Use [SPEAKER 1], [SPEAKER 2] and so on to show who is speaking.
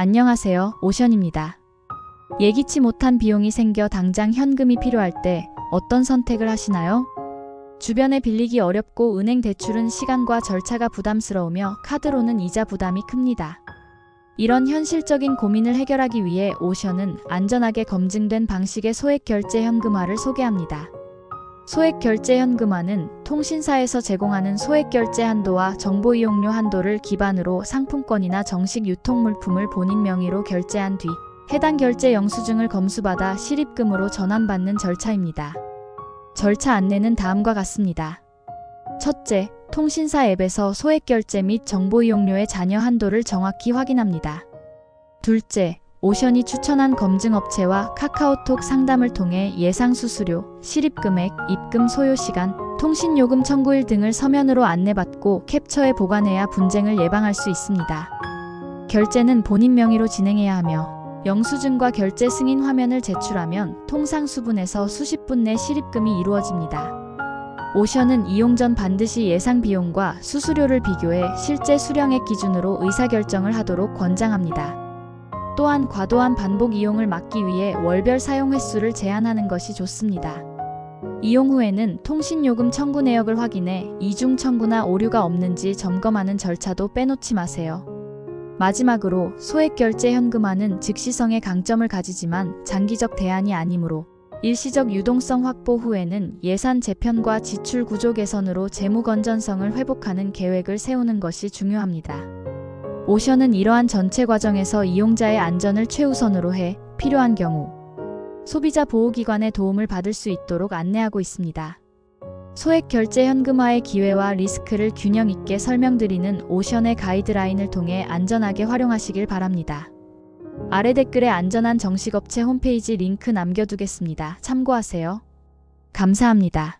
[SPEAKER 1] 안녕하세요. 오션입니다. 예기치 못한 비용이 생겨 당장 현금이 필요할 때 어떤 선택을 하시나요? 주변에 빌리기 어렵고 은행 대출은 시간과 절차가 부담스러우며 카드로는 이자 부담이 큽니다. 이런 현실적인 고민을 해결하기 위해 오션은 안전하게 검증된 방식의 소액 결제 현금화를 소개합니다. 소액 결제 현금화는 통신사에서 제공하는 소액 결제 한도와 정보 이용료 한도를 기반으로 상품권이나 정식 유통 물품을 본인 명의로 결제한 뒤 해당 결제 영수증을 검수받아 실입금으로 전환받는 절차입니다. 절차 안내는 다음과 같습니다. 첫째, 통신사 앱에서 소액 결제 및 정보 이용료의 잔여 한도를 정확히 확인합니다. 둘째, 오션이 추천한 검증업체와 카카오톡 상담을 통해 예상 수수료, 실입금액, 입금 소요 시간, 통신요금 청구일 등을 서면으로 안내받고 캡처해 보관해야 분쟁을 예방할 수 있습니다. 결제는 본인 명의로 진행해야 하며 영수증과 결제 승인 화면을 제출하면 통상 수분에서 수십 분 내 실입금이 이루어집니다. 오션은 이용 전 반드시 예상 비용과 수수료를 비교해 실제 수령액 기준으로 의사결정을 하도록 권장합니다. 또한 과도한 반복 이용을 막기 위해 월별 사용 횟수를 제한하는 것이 좋습니다. 이용 후에는 통신요금 청구 내역을 확인해 이중 청구나 오류가 없는지 점검하는 절차도 빼놓지 마세요. 마지막으로 소액 결제 현금화는 즉시성의 강점을 가지지만 장기적 대안이 아니므로 일시적 유동성 확보 후에는 예산 재편과 지출 구조 개선으로 재무 건전성을 회복하는 계획을 세우는 것이 중요합니다. 오션은 이러한 전체 과정에서 이용자의 안전을 최우선으로 해 필요한 경우 소비자 보호기관의 도움을 받을 수 있도록 안내하고 있습니다. 소액 결제 현금화의 기회와 리스크를 균형 있게 설명드리는 오션의 가이드라인을 통해 안전하게 활용하시길 바랍니다. 아래 댓글에 안전한 정식 업체 홈페이지 링크 남겨두겠습니다. 참고하세요. 감사합니다.